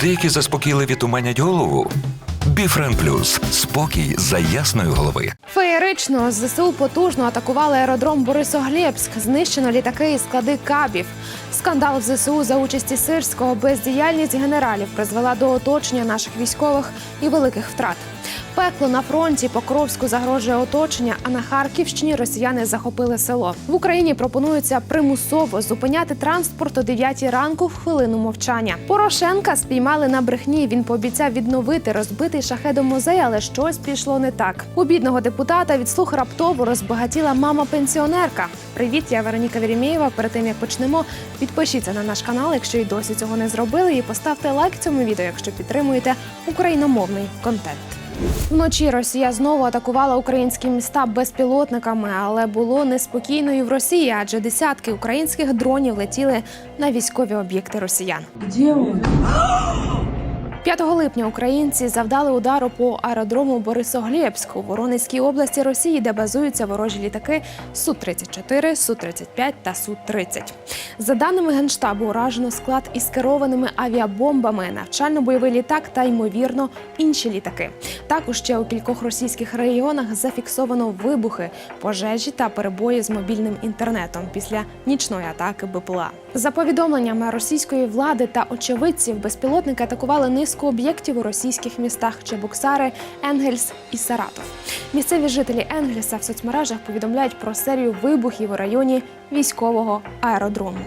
Деякі заспокійливі туманять голову. Біфрен Плюс спокій за ясної голови. Феєрично ЗСУ потужно атакували аеродром Борисоглєбськ. Знищено літаки і склади кабів. Скандал в ЗСУ за участі Сирського бездіяльність генералів призвела до оточення наших військових і великих втрат. Пекло на фронті Покровську загрожує оточення, а на Харківщині росіяни захопили село. В Україні пропонується примусово зупиняти транспорт о 9 ранку в хвилину мовчання. Порошенка спіймали на брехні. Він пообіцяв відновити розбитий шахедом музей, але щось пішло не так. У бідного депутата від слух раптово розбагатіла мама-пенсіонерка. Привіт, я Вероніка Вірімєєва. Перед тим як почнемо, підпишіться на наш канал, якщо й досі цього не зробили, і поставте лайк цьому відео, якщо підтримуєте україномовний контент. Вночі Росія знову атакувала українські міста безпілотниками, але було неспокійно і в Росії, адже десятки українських дронів летіли на військові об'єкти росіян. Де? 5 липня українці завдали удару по аеродрому Борисоглєбськ у Воронезькій області Росії, де базуються ворожі літаки Су-34, Су-35 та Су-30. За даними генштабу, уражено склад із керованими авіабомбами, навчально-бойовий літак та ймовірно інші літаки. Також ще у кількох російських регіонах зафіксовано вибухи, пожежі та перебої з мобільним інтернетом після нічної атаки БПЛА. За повідомленнями російської влади та очевидців, безпілотники атакували низку об'єктів у російських містах Чебоксари, Енгельс і Саратов. Місцеві жителі Енгельса в соцмережах повідомляють про серію вибухів у районі військового аеродрому.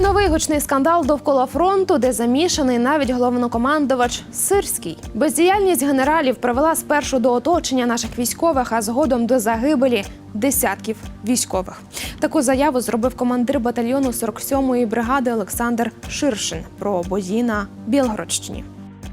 Новий гучний скандал довкола фронту, де замішаний навіть головнокомандувач Сирський. Бездіяльність генералів привела спершу до оточення наших військових, а згодом до загибелі десятків військових. Таку заяву зробив командир батальйону 47-ї бригади Олександр Ширшин про бої на Білгородщині.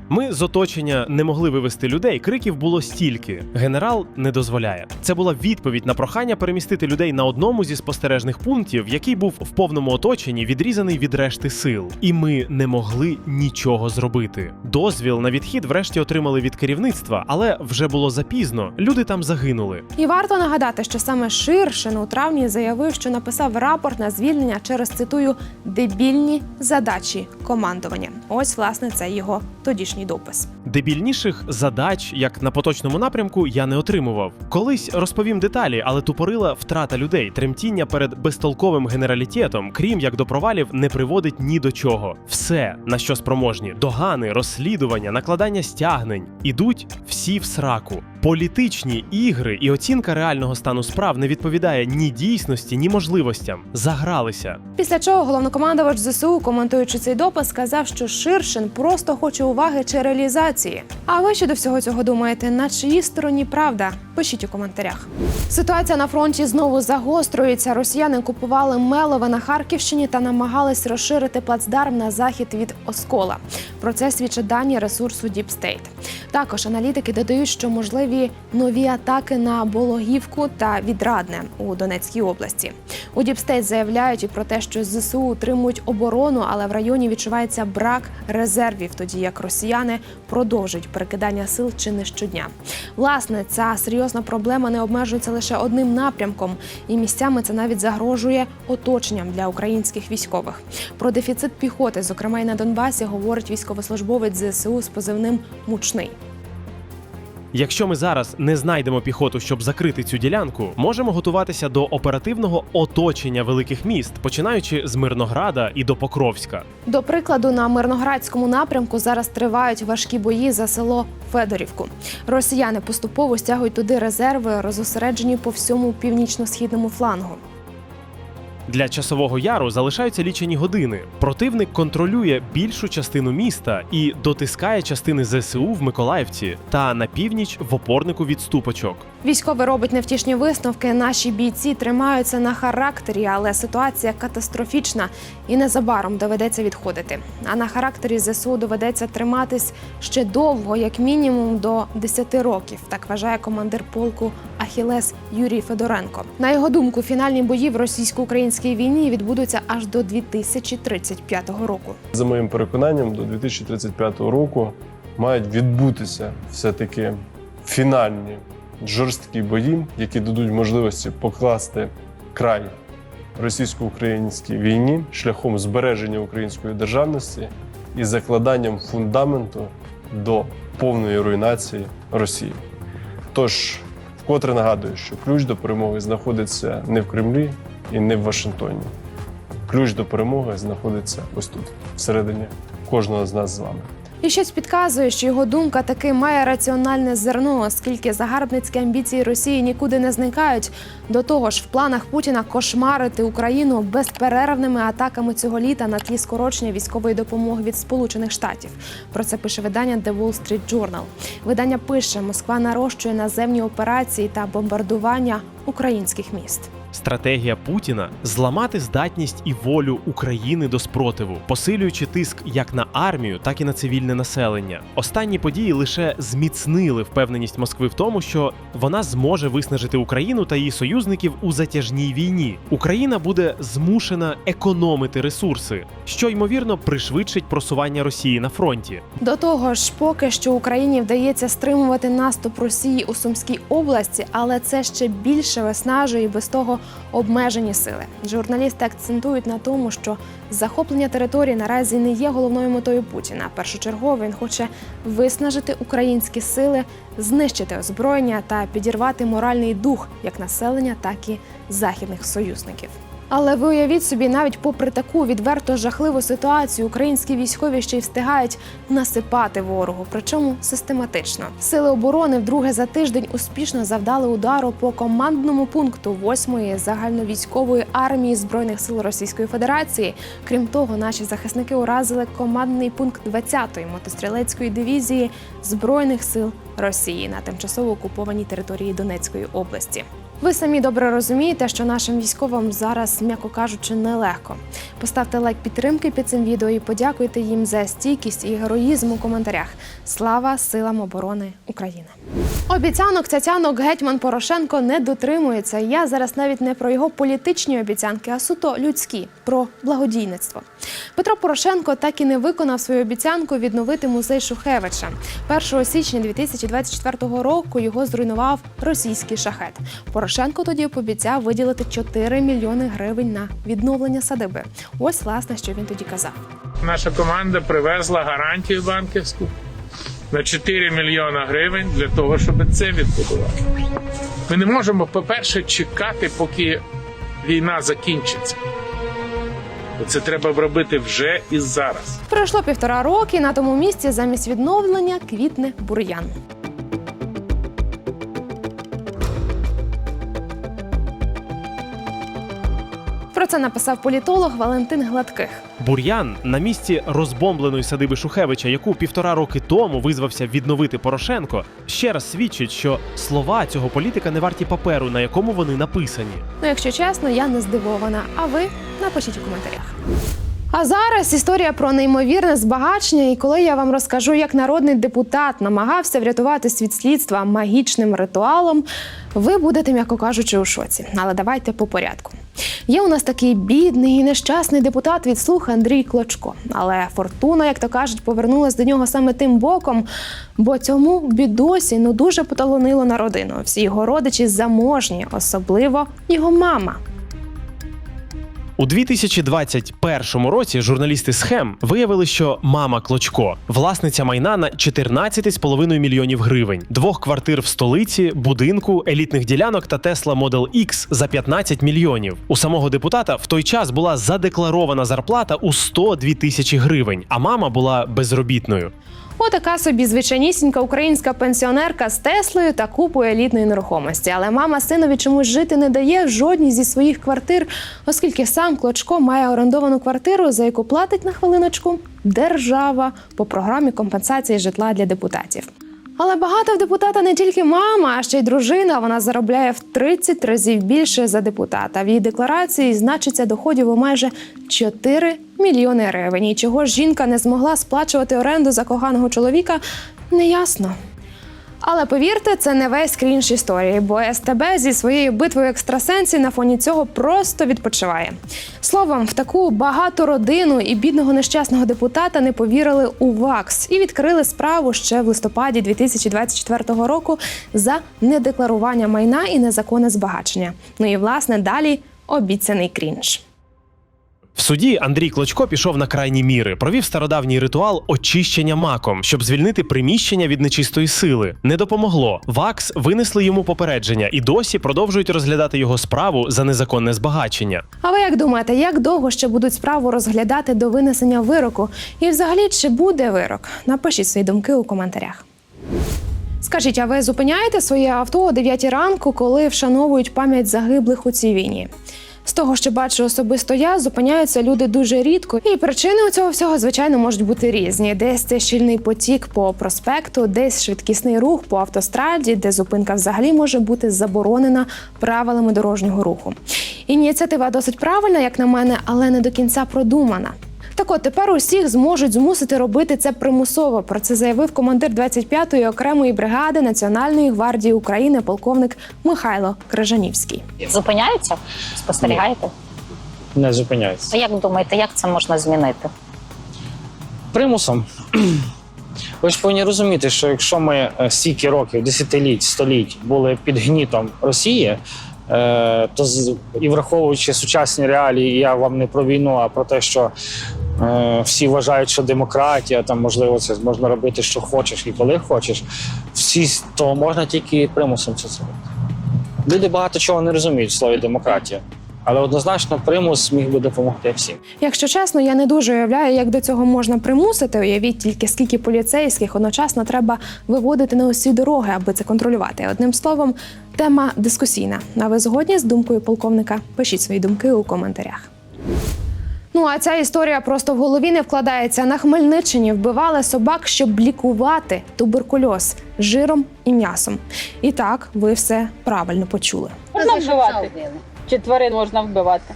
Ми з оточення не могли вивести людей. Криків було стільки. Генерал не дозволяє. Це була відповідь на прохання перемістити людей на одному зі спостережних пунктів, який був в повному оточенні, відрізаний від решти сил. І ми не могли нічого зробити. Дозвіл на відхід врешті отримали від керівництва, але вже було запізно. Люди там загинули. І варто нагадати, що саме Ширшин у травні заявив, що написав рапорт на звільнення через цитую дебільні задачі командування. Ось власне це його тодішній допис. Дебільніших задач, як на поточному напрямку, я не отримував. Колись розповім деталі, але тупорила втрата людей, тремтіння перед безтолковим генералітетом, крім як до провалів, не приводить ні до чого. Все, на що спроможні, догани, розслідування, накладання стягнень, ідуть всі в сраку. Політичні ігри і оцінка реального стану справ не відповідає ні дійсності, ні можливостям. Загралися. Після чого головнокомандувач ЗСУ, коментуючи цей допис, сказав, що Ширшин просто хоче уваги чи реалізації. А ви що до всього цього думаєте? На чиїй стороні правда? Пишіть у коментарях. Ситуація на фронті знову загострюється. Росіяни купували мелове на Харківщині та намагались розширити плацдарм на захід від Оскола. Про це свідчать дані ресурсу State. Також аналітики додають, що можливі нові атаки на Бологівку та Відрадне у Донецькій області. У State заявляють і про те, що ЗСУ утримують оборону, але в районі відчувається брак резервів, тоді як росіяни продовжують перекидання сил чи не щодня. Власне, ця серйозна проблема не обмежується лише одним напрямком, і місцями це навіть загрожує оточенням для українських військових. Про дефіцит піхоти, зокрема й на Донбасі, говорить військовослужбовець ЗСУ з позивним Мучний. Якщо ми зараз не знайдемо піхоту, щоб закрити цю ділянку, можемо готуватися до оперативного оточення великих міст, починаючи з Мирнограда і до Покровська. До прикладу, на мирноградському напрямку зараз тривають важкі бої за село Федорівку. Росіяни поступово стягують туди резерви, розосереджені по всьому північно-східному флангу. Для часового яру залишаються лічені години. Противник контролює більшу частину міста і дотискає частини ЗСУ в Миколаївці та на північ в опорнику відступочок. Військовий робить невтішні висновки. Наші бійці тримаються на характері, але ситуація катастрофічна і незабаром доведеться відходити. А на характері ЗСУ доведеться триматись ще довго, як мінімум до 10 років. Так вважає командир полку Ахілес Юрій Федоренко. На його думку, фінальні бої в російсько-українській війні відбудуться аж до 2035 року. За моїм переконанням, до 2035 року мають відбутися все-таки фінальні жорсткі бої, які дадуть можливості покласти край російсько-українській війні шляхом збереження української державності і закладанням фундаменту до повної руйнації Росії. Тож, вкотре нагадую, що ключ до перемоги знаходиться не в Кремлі і не в Вашингтоні. Ключ до перемоги знаходиться ось тут, всередині кожного з нас з вами. І щось підказує, що його думка таки має раціональне зерно, оскільки загарбницькі амбіції Росії нікуди не зникають. До того ж, в планах Путіна кошмарити Україну безперервними атаками цього літа на тлі скорочення військової допомоги від Сполучених Штатів. Про це пише видання The Wall Street Journal. Видання пише: Москва нарощує наземні операції та бомбардування українських міст. Стратегія Путіна зламати здатність і волю України до спротиву, посилюючи тиск як на армію, так і на цивільне населення. Останні події лише зміцнили впевненість Москви в тому, що вона зможе виснажити Україну та її союзників у затяжній війні. Україна буде змушена економити ресурси, що ймовірно пришвидшить просування Росії на фронті. До того ж, поки що Україні вдається стримувати наступ Росії у Сумській області, але це ще більше виснажує без того обмежені сили. Журналісти акцентують на тому, що захоплення території наразі не є головною метою Путіна. Першочергово він хоче виснажити українські сили, знищити озброєння та підірвати моральний дух як населення, так і західних союзників. Але ви уявіть собі, навіть попри таку відверто жахливу ситуацію, українські військові ще й встигають насипати ворогу, причому систематично. Сили оборони вдруге за тиждень успішно завдали удару по командному пункту 8-ї загальновійськової армії збройних сил Російської Федерації. Крім того, наші захисники уразили командний пункт 20-ї мотострілецької дивізії збройних сил Росії на тимчасово окупованій території Донецької області. Ви самі добре розумієте, що нашим військовим зараз, м'яко кажучи, нелегко. Поставте лайк підтримки під цим відео і подякуйте їм за стійкість і героїзм у коментарях. Слава силам оборони України! Обіцянок цяцянок гетьман Порошенко не дотримується. Я зараз навіть не про його політичні обіцянки, а суто людські про благодійництво. Петро Порошенко так і не виконав свою обіцянку відновити музей Шухевича. 1 січня 2024 року його зруйнував російський шахет. Порошенко тоді пообіцяв виділити 4 мільйони гривень на відновлення садиби. Ось власне, що він тоді казав. Наша команда привезла гарантію банківську на 4 мільйона гривень для того, щоб це відбудувати. Ми не можемо, по-перше, чекати, поки війна закінчиться. Це треба робити вже і зараз. Пройшло півтора роки. На тому місці замість відновлення квітне бур'ян. Про це написав політолог Валентин Гладких. Бур'ян на місці розбомбленої садиби Шухевича, яку півтора роки тому визвався відновити Порошенко, ще раз свідчить, що слова цього політика не варті паперу, на якому вони написані. Ну, якщо чесно, я не здивована. А ви напишіть у коментарях. А зараз історія про неймовірне збагачення. І коли я вам розкажу, як народний депутат намагався врятувати світ слідства магічним ритуалом, ви будете, м'яко кажучи, у шоці. Але давайте по порядку. Є у нас такий бідний і нещасний депутат від слуха Андрій Клочко. Але фортуна, як то кажуть, повернулась до нього саме тим боком, бо цьому бідосі ну дуже поталонило на родину. Всі його родичі заможні, особливо його мама. У 2021 році журналісти схем виявили, що мама Клочко власниця майна на 14,5 мільйонів гривень, двох квартир в столиці, будинку, елітних ділянок та Tesla Model X за 15 мільйонів. У самого депутата в той час була задекларована зарплата у 102 тисячі гривень, а мама була безробітною. Отака собі звичайнісінька українська пенсіонерка з Теслою та купою елітної нерухомості. Але мама синові чомусь жити не дає в жодній зі своїх квартир, оскільки сам Клочко має орендовану квартиру, за яку платить на хвилиночку держава по програмі компенсації житла для депутатів. Але багато в депутата не тільки мама, а ще й дружина. Вона заробляє в 30 разів більше за депутата. В її декларації значиться доходів у майже 4 мільйони гривень. І чого ж жінка не змогла сплачувати оренду за коханого чоловіка, неясно. Але повірте, це не весь крінж історії, бо СТБ зі своєю битвою екстрасенсів на фоні цього просто відпочиває. Словом, в таку багату родину і бідного нещасного депутата не повірили у ВАКС і відкрили справу ще в листопаді 2024 року за недекларування майна і незаконне збагачення. Ну і власне далі обіцяний крінж. В суді Андрій Клочко пішов на крайні міри, провів стародавній ритуал очищення маком, щоб звільнити приміщення від нечистої сили. Не допомогло. ВАКС винесли йому попередження і досі продовжують розглядати його справу за незаконне збагачення. А ви як думаєте, як довго ще будуть справу розглядати до винесення вироку? І взагалі, чи буде вирок? Напишіть свої думки у коментарях. Скажіть, а ви зупиняєте своє авто о 9 ранку, коли вшановують пам'ять загиблих у цій війні? З того, що бачу особисто я, зупиняються люди дуже рідко, і причини у цього всього, звичайно, можуть бути різні. Десь це щільний потік по проспекту, десь швидкісний рух по автостраді, де зупинка взагалі може бути заборонена правилами дорожнього руху. Ініціатива досить правильна, як на мене, але не до кінця продумана. Так от тепер усіх зможуть змусити робити це примусово. Про це заявив командир 25-ї окремої бригади Національної гвардії України, полковник Михайло Крижанівський. Зупиняються? Спостерігаєте? не зупиняються. А як думаєте, як це можна змінити? Примусом. Ви ж повинні розуміти, що якщо ми е, стільки років, десятиліть, століть були під гнітом Росії, то і враховуючи сучасні реалії, я вам не про війну, а про те, що е, всі вважають, що демократія, там можливо це можна робити, що хочеш і коли хочеш, всі то можна тільки примусом це зробити. Люди багато чого не розуміють в слові демократія, але однозначно примус міг би допомогти всім. Якщо чесно, я не дуже уявляю, як до цього можна примусити. Уявіть тільки скільки поліцейських одночасно треба виводити на усі дороги, аби це контролювати. Одним словом, тема дискусійна. А ви згодні з думкою полковника? Пишіть свої думки у коментарях. Ну а ця історія просто в голові не вкладається. На Хмельниччині вбивали собак, щоб лікувати туберкульоз жиром і м'ясом. І так, ви все правильно почули. Можна вбивати? Чи тварин можна вбивати?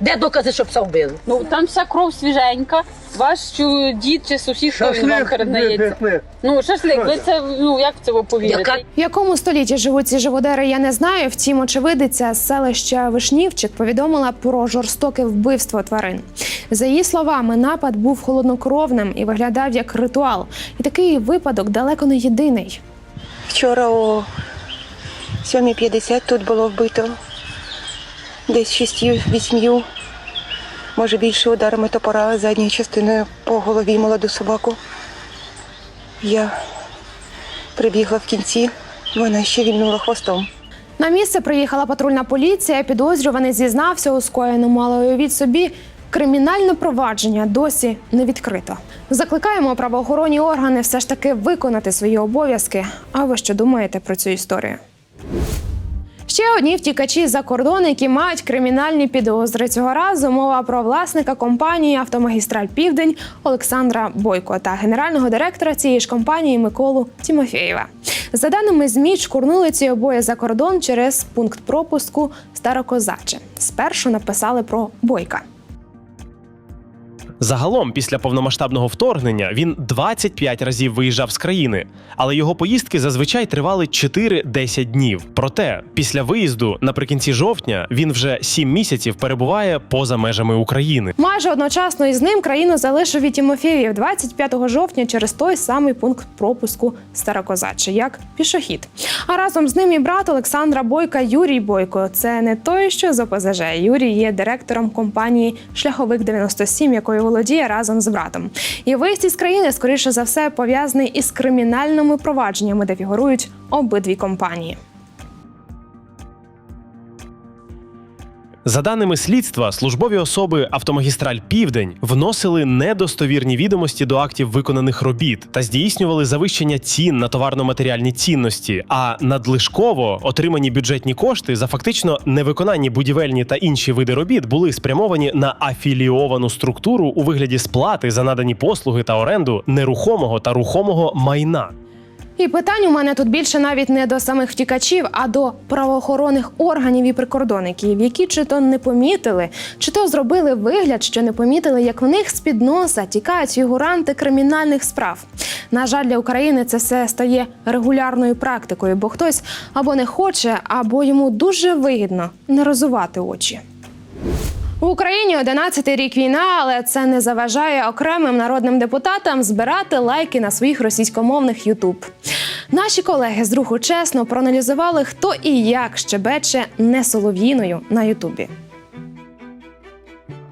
Де докази, що пса вбили? Ну там вся кров свіженька. Ваш чу, дід чи сусід що він вам передається. Ну шашлик, ви це ну як в це ви повірите? Яка В якому столітті живуть ці живодери, я не знаю. Втім, очевидиця з селища Вишнівчик повідомила про жорстоке вбивство тварин. За її словами, напад був холоднокровним і виглядав як ритуал. І такий випадок далеко не єдиний. Вчора о 7.50 тут було вбито десь шістю-вісьмю, може більше ударами топора задньою частиною по голові молоду собаку. Я прибігла в кінці, вона ще вільнула хвостом. На місце приїхала патрульна поліція. Підозрюваний зізнався у скоєному, але уявіть собі. Кримінальне провадження досі не відкрито. Закликаємо правоохоронні органи все ж таки виконати свої обов'язки. А ви що думаєте про цю історію? Ще одні втікачі за кордон, які мають кримінальні підозри. Цього разу мова про власника компанії Автомагістраль Південь Олександра Бойко та генерального директора цієї ж компанії Миколу Тімофєєва. За даними ЗМІ, шкурнули ці обоє за кордон через пункт пропуску Старокозаче. Спершу написали про Бойка. Загалом, після повномасштабного вторгнення, він 25 разів виїжджав з країни, але його поїздки зазвичай тривали 4-10 днів. Проте, після виїзду, наприкінці жовтня, він вже 7 місяців перебуває поза межами України. Майже одночасно із ним країну залишив і Тімофєєв 25 жовтня через той самий пункт пропуску Старокозаче, як пішохід. А разом з ним і брат Олександра Бойка Юрій Бойко. Це не той, що з ОПЗЖ. Юрій є директором компанії Шляховик 97 якою володіє разом з братом. І виїзд із країни, скоріше за все, пов'язаний із кримінальними провадженнями, де фігурують обидві компанії. За даними слідства, службові особи Автомагістраль Південь вносили недостовірні відомості до актів виконаних робіт та здійснювали завищення цін на товарно-матеріальні цінності. А надлишково отримані бюджетні кошти за фактично невиконані будівельні та інші види робіт були спрямовані на афілійовану структуру у вигляді сплати за надані послуги та оренду нерухомого та рухомого майна. І питань у мене тут більше навіть не до самих втікачів, а до правоохоронних органів і прикордонників, які чи то не помітили, чи то зробили вигляд, що не помітили, як в них з під носа тікають фігуранти кримінальних справ. На жаль, для України це все стає регулярною практикою, бо хтось або не хоче, або йому дуже вигідно не розувати очі. В Україні 11-й рік війна, але це не заважає окремим народним депутатам збирати лайки на своїх російськомовних Ютуб. Наші колеги з руху чесно проаналізували, хто і як щебече не солов'їною на Ютубі.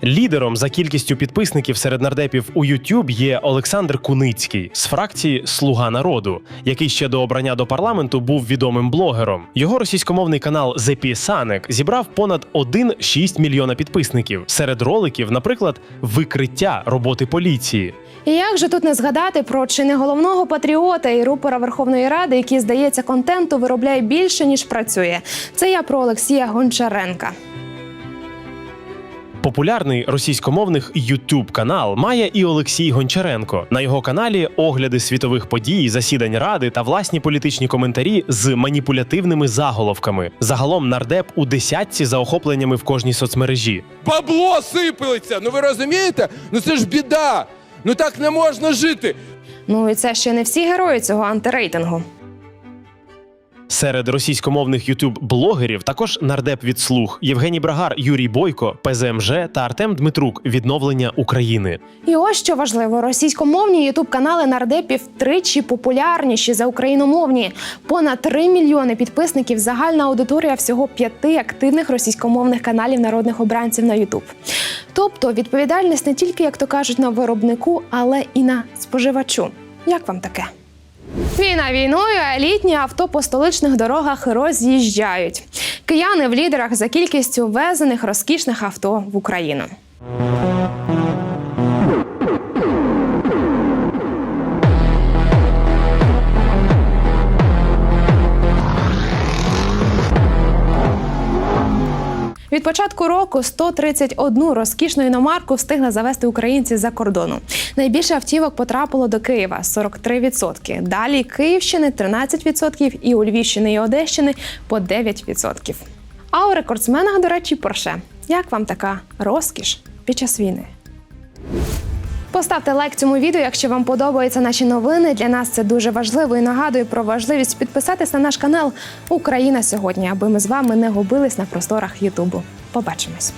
Лідером за кількістю підписників серед нардепів у YouTube є Олександр Куницький з фракції Слуга народу, який ще до обрання до парламенту був відомим блогером. Його російськомовний канал The Пісаник зібрав понад 1,6 мільйона підписників. Серед роликів, наприклад, викриття роботи поліції. І як же тут не згадати про чи не головного патріота і рупора Верховної Ради, який, здається, контенту виробляє більше ніж працює. Це я про Олексія Гончаренка. Популярний російськомовних youtube канал має і Олексій Гончаренко. На його каналі огляди світових подій, засідань ради та власні політичні коментарі з маніпулятивними заголовками. Загалом нардеп у десятці за охопленнями в кожній соцмережі. Бабло сипалиться! Ну ви розумієте? Ну це ж біда! Ну так не можна жити! Ну і це ще не всі герої цього антирейтингу. Серед російськомовних ютуб-блогерів також нардеп від слуг Євгеній Брагар, Юрій Бойко, ПЗМЖ та Артем Дмитрук відновлення України. І ось що важливо: російськомовні ютуб-канали нардепів тричі популярніші за україномовні. Понад 3 мільйони підписників, загальна аудиторія всього п'яти активних російськомовних каналів народних обранців на Ютуб. Тобто відповідальність не тільки, як то кажуть, на виробнику, але і на споживачу. Як вам таке? Війна війною, а літні авто по столичних дорогах роз'їжджають. Кияни в лідерах за кількістю везених розкішних авто в Україну. Від початку року 131 розкішну іномарку встигли завести українці за кордону. Найбільше автівок потрапило до Києва 43%. Далі Київщини 13% і у Львівщини і Одещини по 9%. А у рекордсменах, до речі, Порше. Як вам така розкіш під час війни? Поставте лайк цьому відео, якщо вам подобаються наші новини. Для нас це дуже важливо і нагадую про важливість підписатись на наш канал Україна сьогодні, аби ми з вами не губились на просторах Ютубу. Побачимось.